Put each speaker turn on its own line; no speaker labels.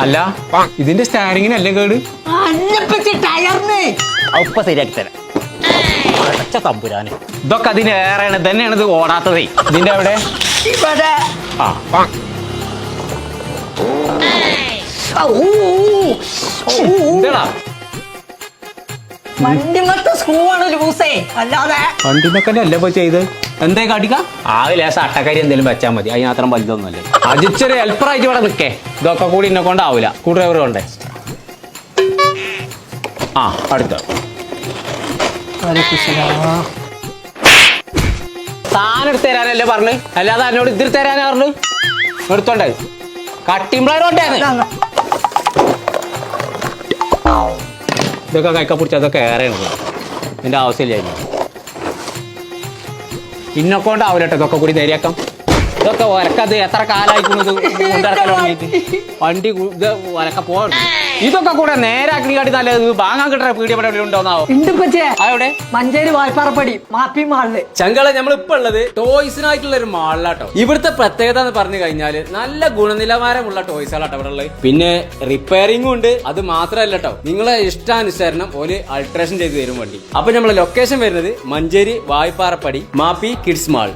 അല്ല ഇതിന്റെ സ്റ്റാരിങ്ങിനല്ലേ കേട്?
ശരിയാക്കി തരാം. തമ്പുരാനെ.
ഇതൊക്കെ അതിനേറെയാണ് തന്നെയാണ് ഇത് ഓടാത്തതേ. ഇതിന്റെ അവിടെ? ആ.
ഔ, ഔ,
എന്താടാ
വണ്ടി മൊത്തം സ്ക്രൂ ആണ് ലൂസേ അല്ലാതെ.
വണ്ടിമൊക്കെ അല്ലേ പോയി ചെയ്ത് എന്തേ കാട്ടിക്ക? ആകെ ലേശം അട്ടക്കരി എന്തെങ്കിലും വെച്ചാൽ മതി. അതിനത്രം വലുതൊന്നുമല്ലേ. അജിച്ചൊരു ഹെൽപ്പറായിട്ട് ഇവിടെ നിൽക്കേ. ഇതൊക്കെ കൂടി എന്നെ കൊണ്ടാവൂല. കൂടെ ഡ്രൈവർ കൊണ്ടേ. ആ അടുത്ത. താൻ എടുത്ത് തരാനല്ലേ പറഞ്ഞു? അല്ലാതെ എന്നോട് ഇതിൽ തരാനാ പറഞ്ഞു? എടുത്തോണ്ടേ കൊണ്ടായിരുന്നു ഇതൊക്കെ അതൊക്കെ ഏറെ ഉണ്ട് ഏറെയാണ് ഇതിന്റെ ആവശ്യമില്ലായിരുന്നു ഇന്നൊക്കൊണ്ടാവില്ല കേട്ടോ ഇതൊക്കെ കൂടി നേരിയാക്കാം ഇതൊക്കെ ഒരക്കത് എത്ര കാലായിക്കുന്നത് വണ്ടി ഇത് ഒരക്ക പോകണം ഇതൊക്കെ കൂടെ നേരാക്കി കാട്ടി നല്ലത് വാങ്ങാൻ കിട്ടുന്ന പീടിയ ഇവിടെ ഉണ്ടോന്നാവോ
ഉണ്ട് മഞ്ചേരി വായ്പാറപ്പടി മാപ്പി മാളിൽ.
ചങ്കള നമ്മൾ ഇപ്പൊ ഉള്ളത് ടോയ്സിനായിട്ടുള്ള ഒരു മാളിലാട്ടോ. ഇവിടുത്തെ പ്രത്യേകത എന്ന് പറഞ്ഞു കഴിഞ്ഞാൽ നല്ല ഗുണനിലവാരമുള്ള ടോയ്സുകളാട്ടോ ഇവിടെ ഉള്ളത്. പിന്നെ റിപ്പയറിംഗും ഉണ്ട്. അത് മാത്രമല്ല കേട്ടോ നിങ്ങളെ ഇഷ്ടാനുസരണം ഒരു അൾട്രേഷൻ ചെയ്ത് തരും വണ്ടി. അപ്പൊ നമ്മളെ ലൊക്കേഷൻ വരുന്നത് Manjeri Vaipparappadi Mappy Kids Mall